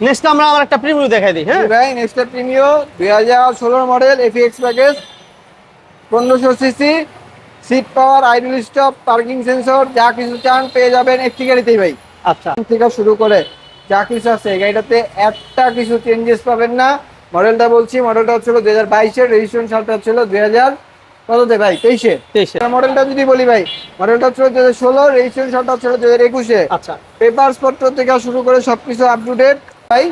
Next আমরা আবার একটা প্রিভিউ দেখাই দিই হ্যাঁ? ভাই নেক্সট প্রিমিও দুই হাজার ষোলোর মডেল এফিএক্স প্যাকেজ পনেরোশো CC seat power idle stop parking sensor যা কিছু চান পেয়ে যাবেন একটি গাড়িতেই ভাই। আচ্ছা। থেকে শুরু করে যা কিছু আছে এই গাড়িটাতে একটা কিছু চেঞ্জেস পাবেন না। মডেলটা বলছি মডেলটা হচ্ছিল দুই হাজার বাইশের রেজিস্ট্রেশন সালটা দুই হাজার কততে ভাই? তেইশে। তেইশে। মডেলটা যদি বলি ভাই মডেলটা হাজার ষোলো রেজিস্ট্রেশন সালটা দুই হাজার একুশে। আচ্ছা। পেপারস পত্র থেকে শুরু করে সবকিছু আপ টু ডেট ভাই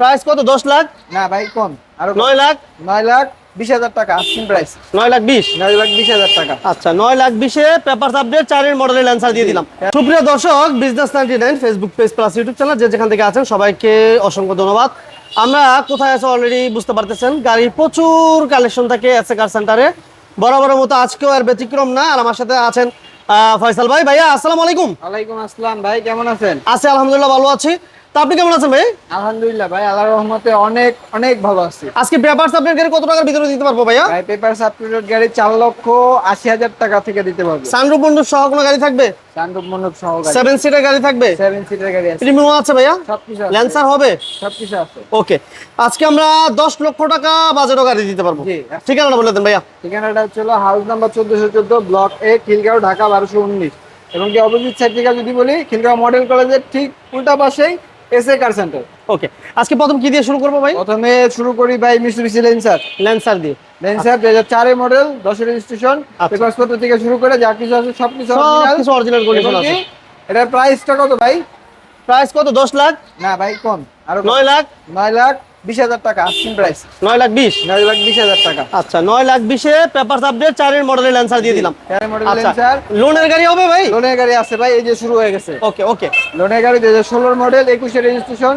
প্রাইস কত? দশ লাখ? না ভাই কম। আরও। নয় লাখ? নয় লাখ বিশ হাজার টাকা প্রাইস নয় লাখ বিশ? নয় লাখ বিশ হাজার টাকা। আচ্ছা নয় লাখ বিশে পেপার আপডেট চারের মডেলের অ্যান্সার দিয়ে দিলাম। সুপ্রিয় দর্শক business ninety nine Facebook page plus YouTube channel যে যেখান থেকে আছেন সবাইকে অসংখ্য ধন্যবাদ। আমরা কোথায় আছি অলরেডি বুঝতে পারতেছেন? গাড়ির প্রচুর কালেকশন থাকে এসএ কার সেন্টারে বরাবরের মতো আজকেও আর ব্যতিক্রম না আর আমার সাথে আছেন ফয়সাল ভাই। ভাইয়া আসসালামু আলাইকুম। ওয়ালাইকুম আসসালাম ভাই কেমন আছেন? আছি আলহামদুলিল্লাহ ভালো আছি। তা আপনি কেমন আছেন ভাই? আলহামদুলিল্লাহ ভাই আল্লাহর রহমতে অনেক অনেক ভালো আছি। আজকে পেপার আপনার গাড়ি কত টাকার ভিতরে দিতে পারব ভাইয়া? ভাই পেপার সাবস্টিটিউট গাড়ি চার লক্ষ আশি হাজার টাকা থেকে দিতে পারবে। সানরুফ বন্ধু সহ কোনো গাড়ি থাকবে? চান্দব মন্ডপ সহ গাড়ি। সেভেন সিটের গাড়ি থাকবে? সেভেন সিটার গাড়ি আছে। প্রিমিয়াম আছে ভাইয়া? সবকিছু আছে। ল্যান্সার হবে? সবকিছু আছে। ওকে আজকে আমরা দশ লক্ষ টাকা বাজেটও গাড়ি দিতে পারব। জি। ঠিকানাটা বলে দেন ভাইয়া। ঠিকানাটা হচ্ছিল হাউস নাম্বার চোদ্দশো চোদ্দ ব্লক এ খিলগাঁও ঢাকা বারোশো উনিশ। এবং কি অপোজিট সাইড থেকে যদি বলি খিলগাঁও মডেল কলেজের ঠিক উল্টা পাশেই এস কার সেন্টার ওকে আজকে প্রথম কি দিয়ে শুরু করব ভাই? প্রথমে শুরু করি ভাই মিসুবিসি ল্যান্সার ল্যান্সার দিয়ে। ল্যান্সার দুই হাজার চারের মডেল দশের রেজিস্ট্রেশন পেপারসপত্র পেপার থেকে শুরু করে যা কিছু আছে সব কিছু original। কিছু অরিজিনাল কন্ডিশন আছে। এটার প্রাইসটা কত ভাই? প্রাইস কত? দশ লাখ? না ভাই কম। আর। নয় লাখ? নয় লাখ। বিশ হাজার টাকা আস্কিং প্রাইস নয় লাখ বিশ। নয় লাখ বিশ হাজার টাকা। আচ্ছা নয় লাখ বিশে পেপার আপডেট চারের মডেলের ল্যান্সার দিয়ে দিলাম। চারের মডেল আচ্ছা লোনের গাড়ি হবে ভাই? লোনের গাড়ি আছে ভাই এই যে শুরু হয়ে গেছে। ওকে ওকে লোনের গাড়ি দুই হাজার ষোলোর মডেল একুশে রেজিস্ট্রেশন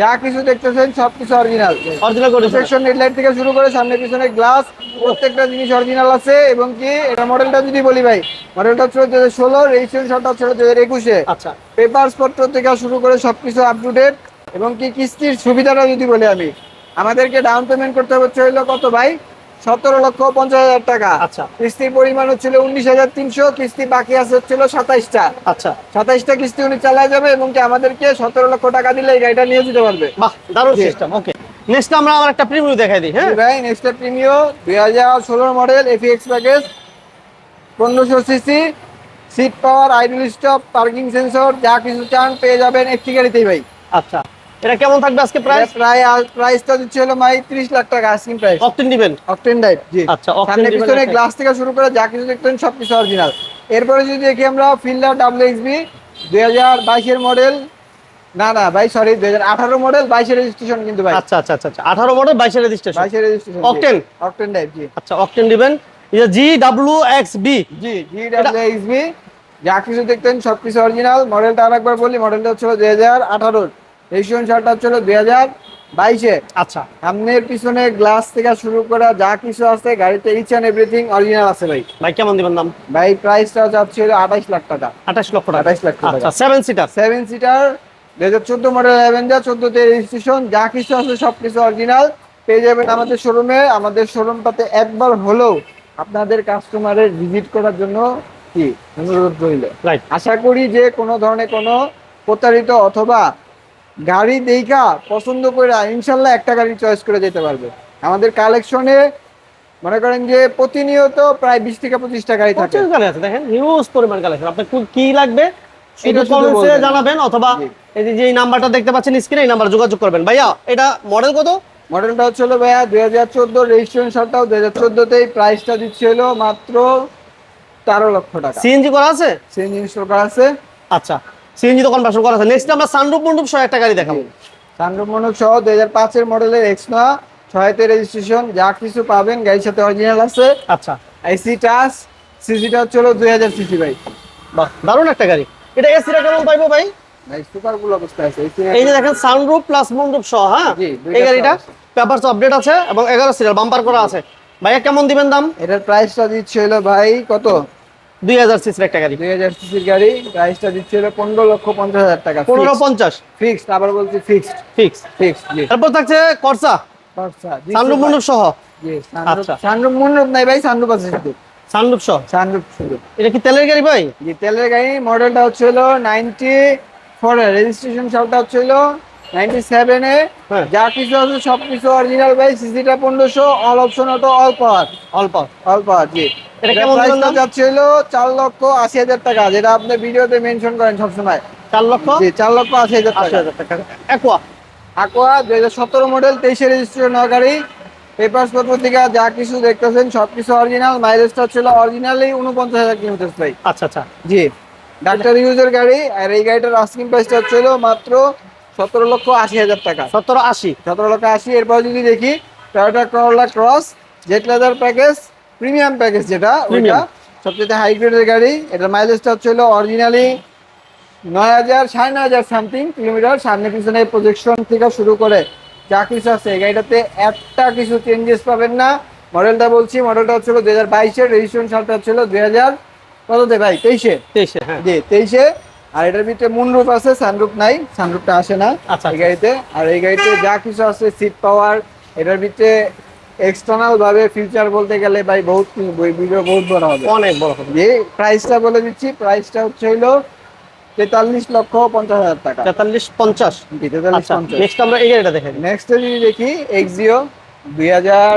যা কিছু দেখতেছেন সব কিছু original original condition protection headlight থেকে শুরু করে সামনে পিছনে গ্লাস প্রত্যেকটা জিনিস অরিজিনাল আছে। এবং কি এটা মডেলটা যদি বলি ভাই মডেলটা ছিল দুই হাজার ষোলো রেজিস্ট্রেশনটা ছিল দুই হাজার একুশে। আচ্ছা। পেপারস পত্র থেকে শুরু করে সবকিছু আপ টু ডেট এবং কি কিস্তির সুবিধাটা যদি বলি আমি আমাদেরকে ডাউন পেমেন্ট করতে হচ্ছে হইল কত ভাই? সতেরো লক্ষ পঞ্চাশ হাজার টাকা। আচ্ছা। কিস্তির পরিমাণ হচ্ছিল উনিশ হাজার তিনশো কিস্তি বাকি আছে হচ্ছিল সাতাইশটা। আচ্ছা। সাতাইশটা কিস্তি উনি চালায় যাবে এবং কি আমাদেরকে সতেরো লক্ষ টাকা দিলে এই গাড়িটা নিয়ে যেতে পারবে। বাহ দারুণ সিস্টেম ওকে নেক্সট আমরা আবার একটা প্রিভিউ দেখাই দিই হ্যাঁ? ভাই নেক্সট প্রিমিও দুই হাজার ষোলোর মডেল এফিএক্স প্যাকেজ পনেরোশো CC seat power idle stop parking sensor যা কিছু চান পেয়ে যাবেন একটি গাড়িতেই ভাই। আচ্ছা। এটা কেমন থাকবে আজকে প্রাইস প্রায় প্রাইসটা দিচ্ছে হলো ভাই ত্রিশ লাখ টাকা আস্কিং প্রাইস অপটিন দিবেন? অকটেন ডাইট জি। আচ্ছা, সামনে পিছনে গ্লাস থেকে শুরু করে যা কিছু দেখতেন সব কিছু অরিজিনাল এরপরে যদি দেখি আমরা ফিল্ডার ডাব্লিউ এক্সবি দুই হাজার বাইশের মডেল না না ভাই সরি দুই হাজার আঠারো মডেল বাইশের রেজিস্ট্রেশন কিন্তু ভাই। আচ্ছা আচ্ছা আচ্ছা আঠারো মডেল বাইশের রেজিস্ট্রেশন বাইশের রেজিস্ট্রেশন Octane? অকটেন ডাইট জি। আচ্ছা অপটিন দিবেন। এটা G W X B G G W X B যা কিছু দেখতেন সব কিছু অরিজিনাল মডেলটা আরেকবার বলি মডেলটা হচ্ছে দুই হাজার আঠারোর। রেজিস্ট্রেশন শার্টটা হচ্ছিল দুই হাজার বাইশে। আচ্ছা। সামনের পিছনে গ্লাস থেকে শুরু করা যা কিছু আছে গাড়িতে ইচ অ্যান্ড এভরিথিং অরিজিনাল আছে ভাই। ভাই কেমন দিবেন দাম? ভাই প্রাইসটা যাচ্ছে হলো আঠাইশ লাখ টাকা। আঠাশ লক্ষ টাকা। আঠাইশ লাখ টাকা। আচ্ছা সেভেন সিটার সেভেন সিটার দুই হাজার চোদ্দ মডেল অ্যাভেঞ্জার চোদ্দতে রেজিস্ট্রেশন যা কিছু আছে সব কিছু অরিজিনাল পেয়ে যাবেন আমাদের শোরুমে আমাদের শোরুমটাতে একবার হলেও আপনাদের কাস্টমারের ভিজিট করার জন্য কি? অনুরোধ রইল। রাইট আশা করি যে কোনো ধরনের কোনো প্রতারিত অথবা গাড়ি দেখা পছন্দ করে ইনশাল্লাহ একটা গাড়ি চয়েস করে যেতে পারবে। আমাদের কালেকশনে মনে করেন যে প্রতিনিয়ত প্রায় বিশ থেকে পঁচিশটা গাড়ি থাকে। গাড়ি আছে দেখেন হিউজ পরিমাণ কালেকশন আপনার কি লাগবে? কমেন্টসে জানাবেন অথবা এই যে যে এই নাম্বারটা দেখতে পাচ্ছেন স্ক্রিনে এই নাম্বার যোগাযোগ করবেন। ভাইয়া এটা মডেল কত? মডেলটা হচ্ছে হলো ভাইয়া দুই হাজার চোদ্দ রেজিস্ট্রেশন সালটাও দুই হাজার চোদ্দোতেই প্রাইসটা দিচ্ছে হলো মাত্র তেরো লক্ষ টাকা। সিএনজি করা আছে? সেম ইনস্টল করা আছে। আচ্ছা। সিএনজি তো কনভার্সন করা আছে। নেক্সট আমরা সানরুফ মন্ডপ সহ একটা গাড়ি দেখাবো। সানরুফ মনোক সহ দুই হাজার পাঁচের মডেলের এক্সনা ছয়তে রেজিস্ট্রেশন যা কিছু পাবেন গাড়ির সাথে অরিজিনাল আছে। আচ্ছা। আইসি টাচ সিসিটা হচ্ছে হলো দুই হাজার সিসি ভাই। বাহ দারুণ একটা গাড়ি। এটা এসিটা কেমন পাইবো ভাই? এই যে দেখেন সানরুফ প্লাস মন্ডপ সহ হ্যাঁ? এই গাড়িটা পেপারস আপডেট আছে এবং এগারো সিরিয়াল বাম্পার করা আছে। ভাইয়া কেমন দিবেন দাম? এটার প্রাইসটা দিচ্ছে হলো ভাই কত? দুই হাজার সিসির একটা গাড়ি। দুই হাজার সিসির গাড়ি প্রাইসটা দিচ্ছে হলো পনেরো লক্ষ পঞ্চাশ হাজার টাকা। পনেরো পঞ্চাশ। ফিক্সড আবার বলছি ফিক্সড ফিক্স ফিক্সড তারপর থাকছে করসা আচ্ছা সহ। আচ্ছা। নাই ভাই সানরুফ আছে শুধু। সানরুফ সহ। সানরুফ শুধু। এটা কি তেলের গাড়ি ভাই? জি তেলের গাড়ি মডেলটা হচ্ছে হলো নাইনটি ফোর রেজিস্ট্রেশন সালটা হচ্ছে হলো নাইনটি সেভেনে হ্যাঁ। যা কিছু আছে সব কিছু অরিজিনাল ভাই সিসিটা পনেরোশো all option auto all power অল্প অল পাওয়ার জি। এটা এটা কেমন দাম? যাচ্ছে হলো চার লক্ষ আশি হাজার টাকা যেটা আপনি ভিডিওতে মেনশন করেন সবসময়। চার লক্ষ? জি চার লক্ষ আশি হাজার টাকা। একোয়া আকোয়া দুই হাজার সতেরো মডেল তেইশে রেজিস্ট্রেশন গাড়ি। পেপার্স পত্র থেকে যা কিছু দেখতেছেন সব কিছু অরিজিনাল মাইলেজটা ছিল অরিজিনালি উনপঞ্চাশ হাজার কিলোমিটার ভাই আচ্ছা আচ্ছা। জি ডাক্তার ইউজের গাড়ি। আর এই গাড়িটার আস্কিং প্রাইসটা ছিল মাত্র সতেরো লক্ষ আশি হাজার টাকা। সতেরো আশি। সতেরো লক্ষ আশি এরপর যদি দেখি Toyota Corolla Cross Z leather package premium package যেটা ওইটা সবচেয়ে হাই গ্রেডের গাড়ি। এটার মাইলেজটা ছিল অরিজিনালি নয় হাজার সাড়ে নয় হাজার সামথিং কিলোমিটার সামনে পিছনে প্রজেকশন থেকে শুরু করে যা কিছু আছে এই গাড়িটাতে একটা কিছু চেঞ্জেস পাবেন না। মডেলটা বলছি মডেলটা হচ্ছিল দুই হাজার বাইশের রেজিস্ট্রেশন সালটা ছিল দুই হাজার কততে ভাই? তেইশে? তেইশে হ্যাঁ। জি তেইশে। আর এটার ভিতরে মুনরুফ আছে সানরুফ নাই সানরুফটা আসে না আচ্ছা, এই গাড়িতে। আর এই গাড়িতে যা কিছু আছে সিট পাওয়ার এটার ভিতরে এক্সটার্নাল ভাবে ফিউচার বলতে গেলে ভাই বহুত ভিডিও বহুত বড় হবে। অনেক বড় হবে। যে প্রাইসটা বলে দিচ্ছি প্রাইসটা হচ্ছে হইল তেতাল্লিশ লক্ষ পঞ্চাশ হাজার টাকা। তেতাল্লিশ পঞ্চাশ। তেতাল্লিশ আচ্ছা পঞ্চাশ। নেক্সট আমরা এই গাড়িটা দেখে। নেক্সট যদি দেখি এক্সিও দুই হাজার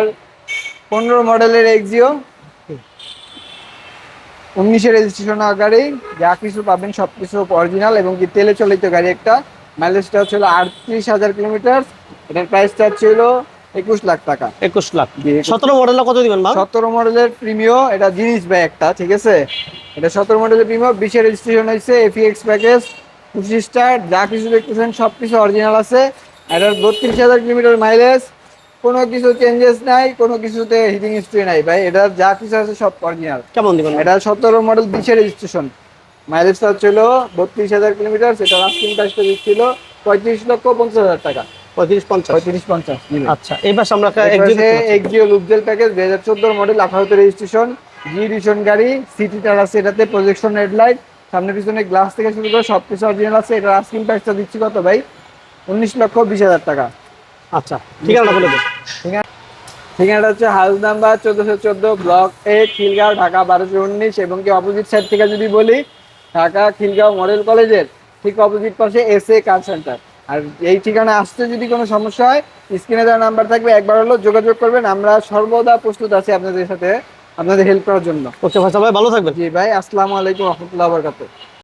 পনেরো মডেলের এক্সিও উনিশে রেজিস্ট্রেশন গাড়ি যা কিছু পাবেন সব কিছু অরিজিনাল এবং কি তেলে চলিত গাড়ি একটা। মাইলেজটা হচ্ছিল আটত্রিশ হাজার কিলোমিটার এটার প্রাইসটা ছিল একুশ লাখ টাকা। একুশ লাখ। সতেরো মডেলটা কত দিবেন ভাই সতেরো মডেলের প্রিমিও এটা জিনিস ভাই একটা ঠিক আছে? এটা সতেরো মডেলের প্রিমিও বিশে রেজিস্ট্রেশন হয়েছে এফিএক্স প্যাকেজ পঁচিশ স্টার যা কিছু দেখতেছেন সব কিছু অরিজিনাল আছে। এটার বত্রিশ হাজার কিলোমিটার মাইলেজ কোনো কিছু চেঞ্জেস নাই কোনো কিছুতে হিটিং হিস্ট্রি নাই। ভাই এটার যা কিছু আছে সব অরিজিনাল কেমন দিবেন এটা সতেরো মডেল বিশে রেজিস্ট্রেশন মাইলেজটা ছিল বত্রিশ হাজার কিলোমিটার সেটা আস্কিং প্রাইসটা দিচ্ছিল পঁয়ত্রিশ লক্ষ পঞ্চাশ হাজার টাকা। পঁয়ত্রিশ পঞ্চাশ। পঁয়ত্রিশ পঞ্চাশ। আচ্ছা এই আমরা একটা exit দেখতে পাচ্ছি। এক্সিও লুকজেল প্যাকেজ দুই হাজার চোদ্দোর মডেল আঠারোতে রেজিস্ট্রেশন জি রিশন গাড়ি সিটিটার আছে এটাতে প্রজেকশন হেডলাইট সামনে পিছনে গ্লাস থেকে শুরু করে সব কিছু অরিজিনাল আছে এটা আস্কিং প্রাইসটা দিচ্ছি কত ভাই? উনিশ লক্ষ বিশ হাজার টাকা। আচ্ছা ঠিকানা বলে দিন। ঠিকানাটা হচ্ছে হাউস নাম্বার চোদ্দশো চোদ্দ ব্লক এ খিলগাঁও ঢাকা বারোশো উনিশ এবং কি অপোজিট সাইড থেকে যদি বলি ঢাকা খিলগাঁও মডেল কলেজের ঠিক অপোজিট পাশে এস এ কার সেন্টার আর এই ঠিকানা আসতে যদি কোনো সমস্যা হয় স্ক্রিনে দেওয়া নাম্বার থাকবে একবার হলো যোগাযোগ করবেন। আমরা সর্বদা প্রস্তুত আছি আপনাদের সাথে আপনাদের হেল্প করার জন্য। ওকে ভাই ভালো থাকবেন। জি ভাই আসসালামু আলাইকুম রহমতুল্লাহ বরকাত